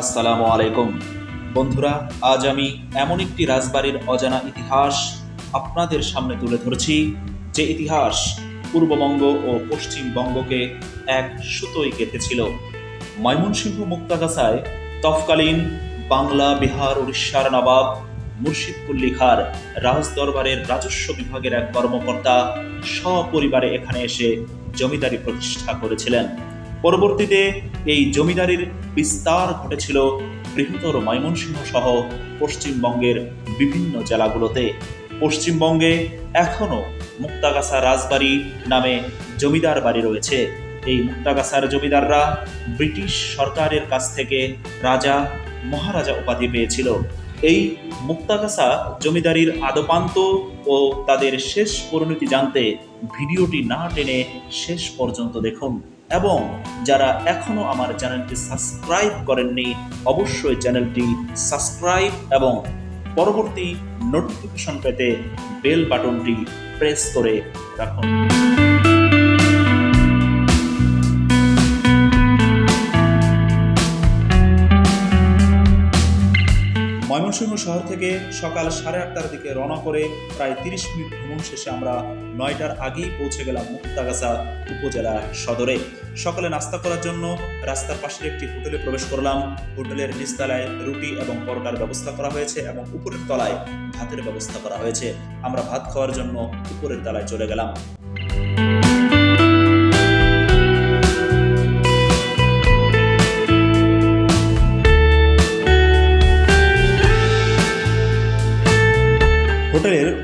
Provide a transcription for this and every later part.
আসসালামু আলাইকুম। বন্ধুরা, আজ আমি এমন একটি রাজবাড়ির অজানা ইতিহাস আপনাদের সামনে তুলে ধরছি, যে ইতিহাস পূর্ববঙ্গ ও পশ্চিমবঙ্গকে এক সুতোয় গেঁথেছিল ময়মনসিংহ মুক্তাগাছায় তৎকালীন বাংলা, বিহার, উড়িষ্যার নবাব মুর্শিদকুল্লি খার রাজদরবারের রাজস্ব বিভাগের এক কর্মকর্তা সপরিবারে এখানে এসে জমিদারি প্রতিষ্ঠা করেছিলেন। পরবর্তীতে এই জমিদারির বিস্তার ঘটেছিল বৃহত্তর ময়মনসিংহ সহ পশ্চিমবঙ্গের বিভিন্ন জেলাগুলোতে। পশ্চিমবঙ্গে এখনও মুক্তাগাছা রাজবাড়ি নামে জমিদার বাড়ি রয়েছে। এই মুক্তাগাছার জমিদাররা ব্রিটিশ সরকারের কাছ থেকে রাজা, মহারাজা উপাধি পেয়েছিল। এই মুক্তাগাছা জমিদারির আদপান্ত ও তাদের শেষ পরিণতি জানতে ভিডিওটি না টেনে শেষ পর্যন্ত দেখুন। এবং যারা এখনও আমার চ্যানেলটি সাবস্ক্রাইব করেননি, অবশ্যই চ্যানেলটি সাবস্ক্রাইব এবং পরবর্তী নোটিফিকেশন পেতে বেল বাটনটি প্রেস করে রাখুন। ময়মনসিংহ শহর থেকে সকাল সাড়ে আটটার দিকে রওনা করে প্রায় তিরিশ মিনিট ভ্রমণ শেষে আমরা নয়টার আগেই পৌঁছে গেলাম মুক্তাগাছা উপজেলা সদরে। সকালে নাস্তা করার জন্য রাস্তার পাশের একটি হোটেলে প্রবেশ করলাম। হোটেলের নিচতলায় রুটি এবং পরোটার ব্যবস্থা করা হয়েছে এবং উপরের তলায় ভাতের ব্যবস্থা করা হয়েছে। আমরা ভাত খাওয়ার জন্য উপরের তলায় চলে গেলাম।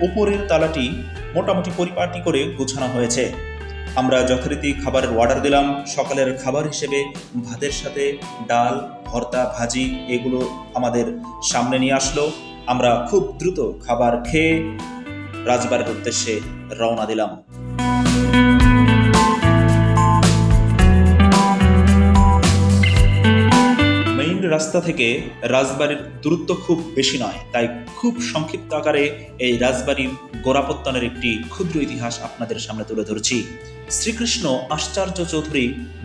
উপরের তালাটি মোটামুটি পরিপাটি করে গোছানো হয়েছে। আমরা যথারীতি খাবারের অর্ডার দিলাম। সকালের খাবার হিসেবে ভাতের সাথে ডাল, ভর্তা, ভাজি এগুলো আমাদের সামনে নিয়ে আসলো। আমরা খুব দ্রুত খাবার খেয়ে রাজবাড়ির উদ্দেশ্যে রওনা দিলাম। রাস্তা থেকে রাজবাড়ির দূরত্ব খুব বেশি নয়, তাই খুব সংক্ষিপ্ত আকারে এই রাজবাড়ির গোড়াপত্তনের একটি ক্ষুদ্র ইতিহাস আপনাদের সামনে তুলে ধরছি। শ্রীকৃষ্ণ আশ্চর্য চৌধুরী,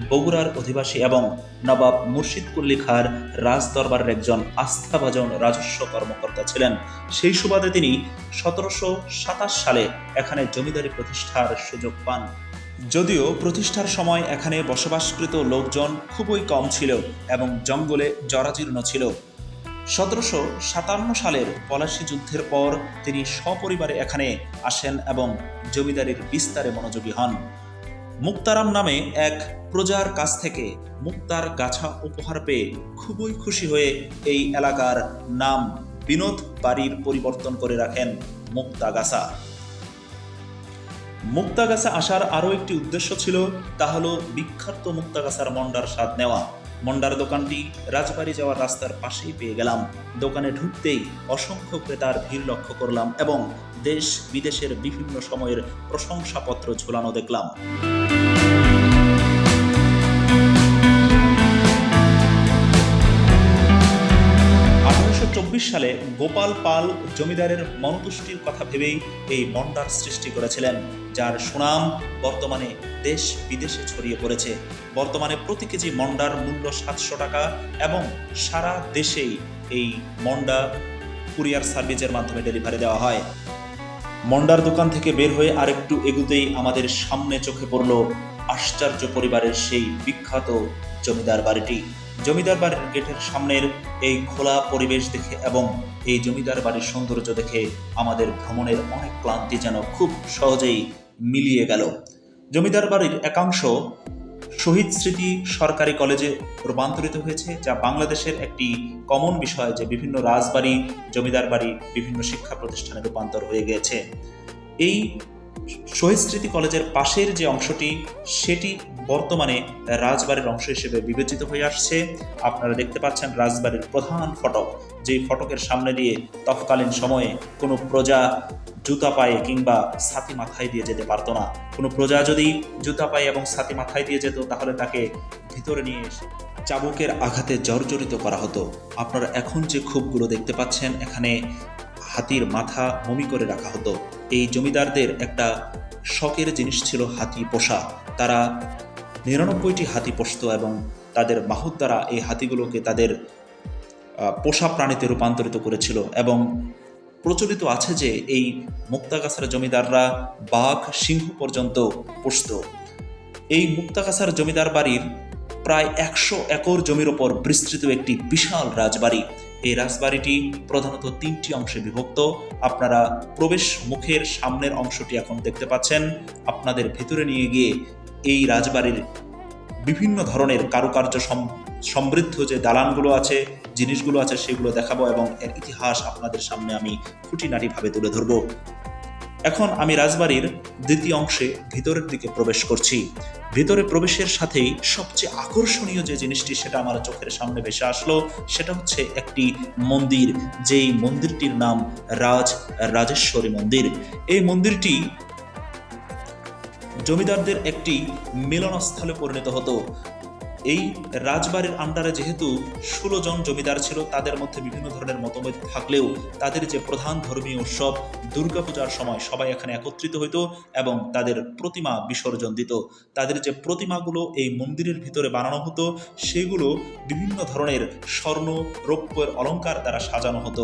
বগুড়ার অধিবাসী এবং নবাব মুর্শিদকুল্লি খার রাজদরবারের একজন আস্থাভাজন রাজস্ব কর্মকর্তা ছিলেন। সেই সুবাদে তিনি সতেরোশো সাতাশ সালে এখানে জমিদারি প্রতিষ্ঠার সুযোগ পান। যদিও প্রতিষ্ঠার সময় এখানে বসবাসকৃত লোকজন খুবই কম ছিল এবং জঙ্গলে জরাজীর্ণ ছিল। সতেরোশো সাতান্ন সালের পলাশী যুদ্ধের পর তিনি সপরিবারে এখানে আসেন এবং জমিদারির বিস্তারে মনোযোগী হন। মুক্তারাম নামে এক প্রজার কাছ থেকে মুক্তার গাছা উপহার পেয়ে খুবই খুশি হয়ে এই এলাকার নাম বিনোদ বাড়ির পরিবর্তন করে রাখেন মুক্তাগাছা মুক্তাগাছা আসার আরও একটি উদ্দেশ্য ছিল, তা হলো বিখ্যাত মুক্তাগাছার মন্ডার স্বাদ নেওয়া। মন্ডার দোকানটি রাজবাড়ি যাওয়ার রাস্তার পাশেই পেয়ে গেলাম। দোকানে ঢুকতেই অসংখ্য ক্রেতার ভিড় লক্ষ্য করলাম এবং দেশ বিদেশের বিভিন্ন সময়ের প্রশংসাপত্র ঝোলানো দেখলাম। সালে গোপাল পাল জমিদারের মনতুষ্টির কথা ভেবেই এই মন্ডার সৃষ্টি করেছিলেন, যার সুনাম বর্তমানে দেশ বিদেশে ছড়িয়ে পড়েছে। বর্তমানে প্রতি কেজি মন্ডার মূল্য সাতশো টাকা এবং সারা দেশেই এই মন্ডা কুরিয়ার সার্ভিসের মাধ্যমে ডেলিভারি দেওয়া হয়। মন্ডার দোকান থেকে বের হয়ে আরেকটু এগুতেই আমাদের সামনে চোখে পড়ল আশ্চর্য পরিবারের সেই বিখ্যাত জমিদার বাড়িটি। জমিদার বাড়ির গেটের সামনের এই খোলা পরিবেশ দেখে এবং এই জমিদার বাড়ির সৌন্দর্য দেখে আমাদের ভ্রমণের অনেক ক্লান্তি যেন খুব সহজেই মিলিয়ে গেল। জমিদার বাড়ির একাংশ শহীদ স্মৃতি সরকারি কলেজে রূপান্তরিত হয়েছে, যা বাংলাদেশের একটি কমন বিষয় যে বিভিন্ন রাজবাড়ি, জমিদার বাড়ি, বিভিন্ন শিক্ষা প্রতিষ্ঠানে রূপান্তর হয়ে গিয়েছে। এই শহীদ স্মৃতি কলেজের পাশের যে অংশটি, সেটি বর্তমানে রাজবাড়ির অংশ হিসেবে বিবেচিত হয়ে আসছে। আপনারা দেখতে পাচ্ছেন রাজবাড়ির প্রধান ফটক, যেই ফটকের সামনে দিয়ে তৎকালীন সময়ে কোনো প্রজা জুতা পায়ে কিংবা ছাতি মাথায় দিয়ে যেতে পারতো না। কোনো প্রজা যদি জুতা পায়ে এবং ছাতি মাথায় দিয়ে যেত, তাহলে তাকে ভিতরে নিয়ে এসে চাবুকের আঘাতে জর্জরিত করা হতো। আপনারা এখন যে ক্ষোভগুলো দেখতে পাচ্ছেন, এখানে হাতির মাথা মমি করে রাখা হতো। এই জমিদারদের একটা শখের জিনিস ছিল হাতি পোষা। তারা নিরানব্বইটি হাতি পোষত এবং তাদের মাহুত দ্বারা এই হাতিগুলোকে তাদের পোষা প্রাণীতে রূপান্তরিত করেছিল এবং প্রচলিত আছে যে এই মুক্তাগাছার জমিদাররা বাঘ, সিংহ পর্যন্ত পুষত। এই মুক্তাগাছার জমিদার বাড়ির প্রায় একশো একর জমির ওপর বিস্তৃত একটি বিশাল রাজবাড়ি। এই রাজবাড়িটি প্রধানত তিনটি অংশে বিভক্ত। আপনারা প্রবেশ মুখের সামনের অংশটি এখন দেখতে পাচ্ছেন। আপনাদের ভিতরে নিয়ে গিয়ে এই রাজবাড়ির বিভিন্ন ধরনের কারুকার্য সমৃদ্ধ যে দালানগুলো আছে, জিনিসগুলো আছে, সেগুলো দেখাবো এবং এর ইতিহাস আপনাদের সামনে আমি খুঁটিনাটিভাবে তুলে ধরব। এখন আমি রাজবাড়ির দ্বিতীয় অংশে ভিতরের দিকে প্রবেশ করছি। ভিতরে প্রবেশের সাথেই সবচেয়ে আকর্ষণীয় যে জিনিসটি, সেটা আমার চোখের সামনে ভেসে আসলো, সেটা হচ্ছে একটি মন্দির, যেই মন্দিরটির নাম রাজ, রাজেশ্বরী মন্দির। এই মন্দিরটি জমিদারদের একটি মিলনস্থলে পরিণত হতো। এই রাজবাড়ির আন্ডারে যেহেতু ষোলো জন জমিদার ছিল, তাদের মধ্যে বিভিন্ন ধরনের মতভেদ থাকলেও তাদের যে প্রধান ধর্মীয় উৎসব দুর্গাপূজার সময় সবাই এখানে একত্রিত হইত এবং তাদের প্রতিমা বিসর্জন দিত। তাদের যে প্রতিমাগুলো এই মন্দিরের ভিতরে বানানো হতো, সেগুলো বিভিন্ন ধরনের স্বর্ণ, রৌপ্যের অলংকার দ্বারা সাজানো হতো।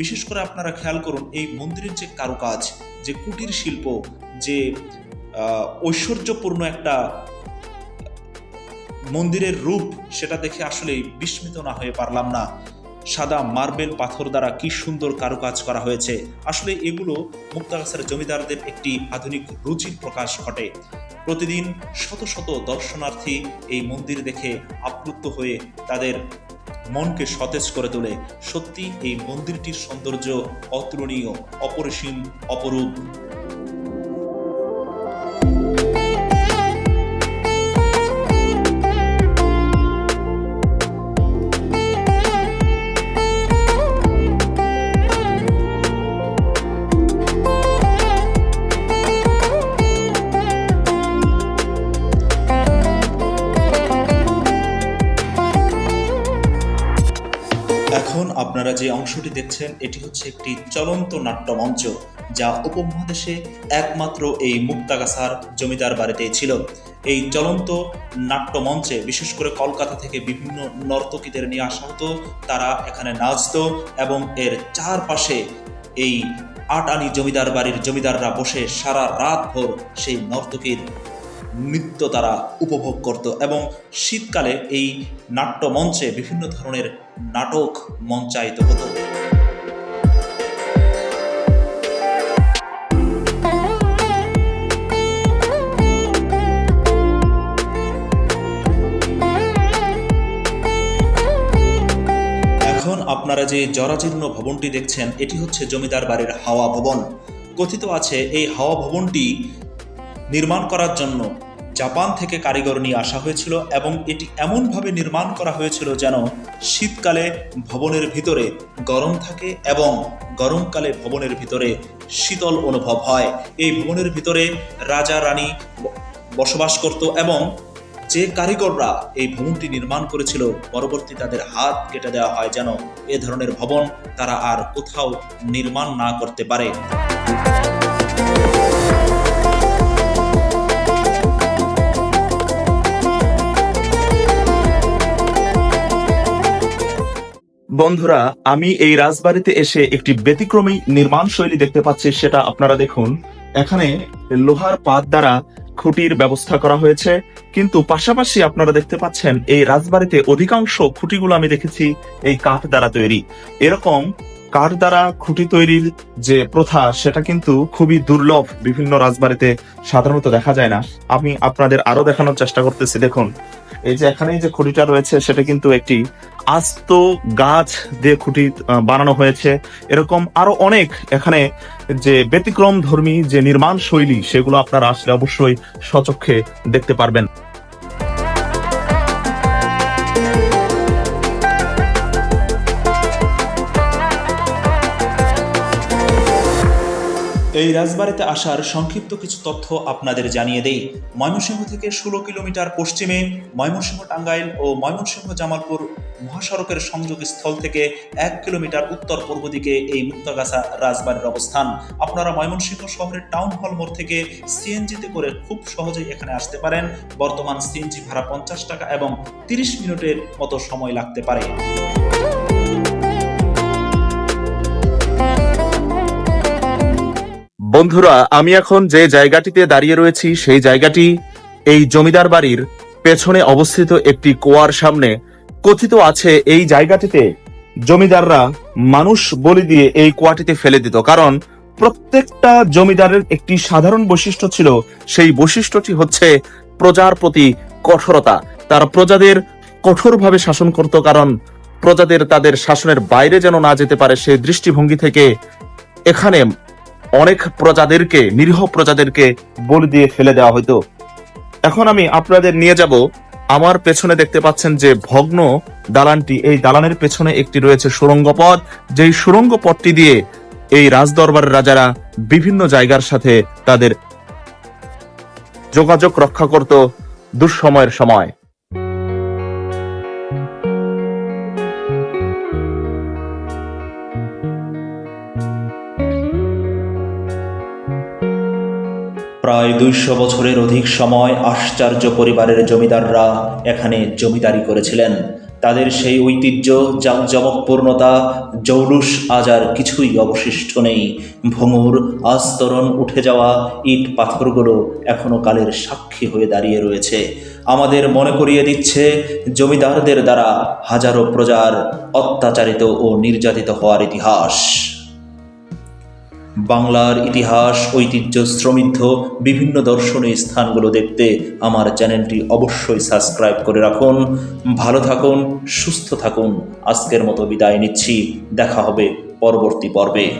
বিশেষ করে আপনারা খেয়াল করুন, এই মন্দিরের যে কারুকাজ, যে কুটির শিল্প যে ঐশ্বর্যপূর্ণ একটা মন্দিরের রূপ সেটা দেখে আসলে বিস্মিত না হয়ে পারলাম না। সাদা মার্বেল পাথর দ্বারা কি সুন্দর কারুকাজ করা হয়েছে। আসলে এগুলো মুক্তাগাছার জমিদারদের একটি আধুনিক রুচির প্রকাশ ঘটে। প্রতিদিন শত শত দর্শনার্থী এই মন্দির দেখে আপ্লুত হয়ে তাদের মনকে সতেজ করে তোলে। সত্যি এই মন্দিরটির সৌন্দর্য অতুলনীয়, অপরিসীম, অপরূপ। আপনারা যে অংশটি দেখছেন, এটি হচ্ছে একটি চলন্ত নাট্যমঞ্চ যা উপমহাদেশে একমাত্র এই মুক্তাগাছার জমিদার বাড়িতেই ছিল। এই চলন্ত নাট্যমঞ্চে বিশেষ করে কলকাতা থেকে বিভিন্ন নর্তকীদের নিয়ে আসা হতো, তারা এখানে নাচতো এবং এর চারপাশে এই আট আনি জমিদার বাড়ির জমিদাররা বসে সারা রাত ভোর সেই নর্তকীর নৃত্য তারা উপভোগ করত এবং শীতকালে এই নাট্যমঞ্চে বিভিন্ন ধরনের নাটক মঞ্চায়িত হতো। এখন আপনারা যে জরাজীর্ণ ভবনটি দেখছেন, এটি হচ্ছে জমিদার বাড়ির হাওয়া ভবন। কথিত আছে, এই হাওয়া ভবনটি নির্মাণ করার জন্য জাপান থেকে কারিগর নিয়ে আসা হয়েছিল এবং এটি এমনভাবে নির্মাণ করা হয়েছিল যেন শীতকালে ভবনের ভিতরে গরম থাকে এবং গরমকালে ভবনের ভিতরে শীতল অনুভব হয়। এই ভবনের ভিতরে রাজা, রানী বসবাস করত এবং যে কারিগররা এই ভবনটি নির্মাণ করেছিল, পরবর্তী তাদের হাত কেটে দেওয়া হয় যেন এ ধরনের ভবন তারা আর কোথাও নির্মাণ না করতে পারে। বন্ধুরা, আমি এই রাজবাড়িতে এসে একটি ব্যতিক্রমী নির্মাণ শৈলী দেখতে পাচ্ছি, সেটা আপনারা দেখুন। এখানে লোহার পাত দ্বারা খুঁটির ব্যবস্থা করা হয়েছে, কিন্তু পাশাপাশি আপনারা দেখতে পাচ্ছেন, এই রাজবাড়িতে অধিকাংশ খুঁটিগুলো আমি দেখেছি এই কাঠ দ্বারা তৈরি। এরকম কাঠ দ্বারা খুঁটি তৈরির যে প্রথা, সেটা কিন্তু খুবই দুর্লভ বিভিন্ন রাজবাড়িতে সাধারণত দেখা যায় না। আমি আপনাদের আরও দেখানোর চেষ্টা করতেছি, দেখুন। এই যে এখানে যে খুঁটিটা রয়েছে, সেটা কিন্তু একটি আস্ত গাছ দিয়ে খুঁটি বানানো হয়েছে। এরকম আরও অনেক এখানে যে ব্যতিক্রম ধর্মী যে নির্মাণ শৈলী, সেগুলো আপনারা আসলে অবশ্যই সচক্ষে দেখতে পারবেন। এই রাজবাড়িতে আসার সংক্ষিপ্ত কিছু তথ্য আপনাদের জানিয়ে দেই। ময়মনসিংহ থেকে ষোলো কিলোমিটার পশ্চিমে ময়মনসিংহ টাঙ্গাইল ও ময়মনসিংহ জামালপুর মহাসড়কের সংযোগ স্থল থেকে এক কিলোমিটার উত্তর পূর্ব দিকে এই মুক্তাগাছা রাজবাড়ির অবস্থান। আপনারা ময়মনসিংহ শহরের টাউন হল মোড় থেকে সিএনজিতে করে খুব সহজেই এখানে আসতে পারেন। বর্তমান সিএনজি ভাড়া পঞ্চাশ টাকা এবং তিরিশ মিনিটের মতো সময় লাগতে পারে। বন্ধুরা, আমি এখন যে জায়গাটিতে দাঁড়িয়ে রয়েছি, সেই জায়গাটি এই জমিদার বাড়ির পেছনে অবস্থিত একটি কুয়ার সামনে কথিত আছে, এই জায়গাটিতে জমিদাররা মানুষ বলি দিয়ে এই কুয়াটিতে ফেলে দিত। কারণ প্রত্যেকটা জমিদারের একটি সাধারণ বৈশিষ্ট্য ছিল, সেই বৈশিষ্ট্যটি হচ্ছে প্রজার প্রতি কঠোরতা। তারা প্রজাদের কঠোরভাবে শাসন করত, কারণ প্রজাদের তাদের শাসনের বাইরে যেন না যেতে পারে, সেই দৃষ্টিভঙ্গি থেকে এখানে অনেক প্রজাদেরকে, নিরীহ প্রজাদেরকে বলি দিয়ে ফেলে দেওয়া হতো এখন আমি আপনাদের নিয়ে যাব। আমার পেছনে দেখতে পাচ্ছেন যে ভগ্ন দালানটি, এই দালানের পেছনে একটি রয়েছে সুড়ঙ্গ পথ। যেই সুড়ঙ্গ পথটি দিয়ে এই রাজদরবারের রাজারা বিভিন্ন জায়গার সাথে তাদের যোগাযোগ রক্ষা করত দুঃসময়ের সময়। প্রায় দুইশো বছরের অধিক সময় আশ্চর্য পরিবারের জমিদাররা এখানে জমিদারি করেছিলেন। তাদের সেই ঐতিহ্য জাঁকজমকপূর্ণতা জৌলুস আজ আর কিছুই অবশিষ্ট নেই। ভঙুর আস্তরণ উঠে যাওয়া ইট পাথরগুলো এখনও কালের সাক্ষী হয়ে দাঁড়িয়ে রয়েছে। আমাদের মনে করিয়ে দিচ্ছে, জমিদারদের দ্বারা হাজারো প্রজার অত্যাচারিত ও নির্যাতিত হওয়ার ইতিহাস। বাংলার ইতিহাস, ঐতিহ্য শ্রমিদ্ধ বিভিন্ন দর্শনীয় স্থানগুলো দেখতে আমার চ্যানেলটি অবশ্যই সাবস্ক্রাইব করে রাখুন। ভালো থাকুন, সুস্থ থাকুন। আজকের মতো বিদায় নিচ্ছি। দেখা হবে পরবর্তী পর্বে।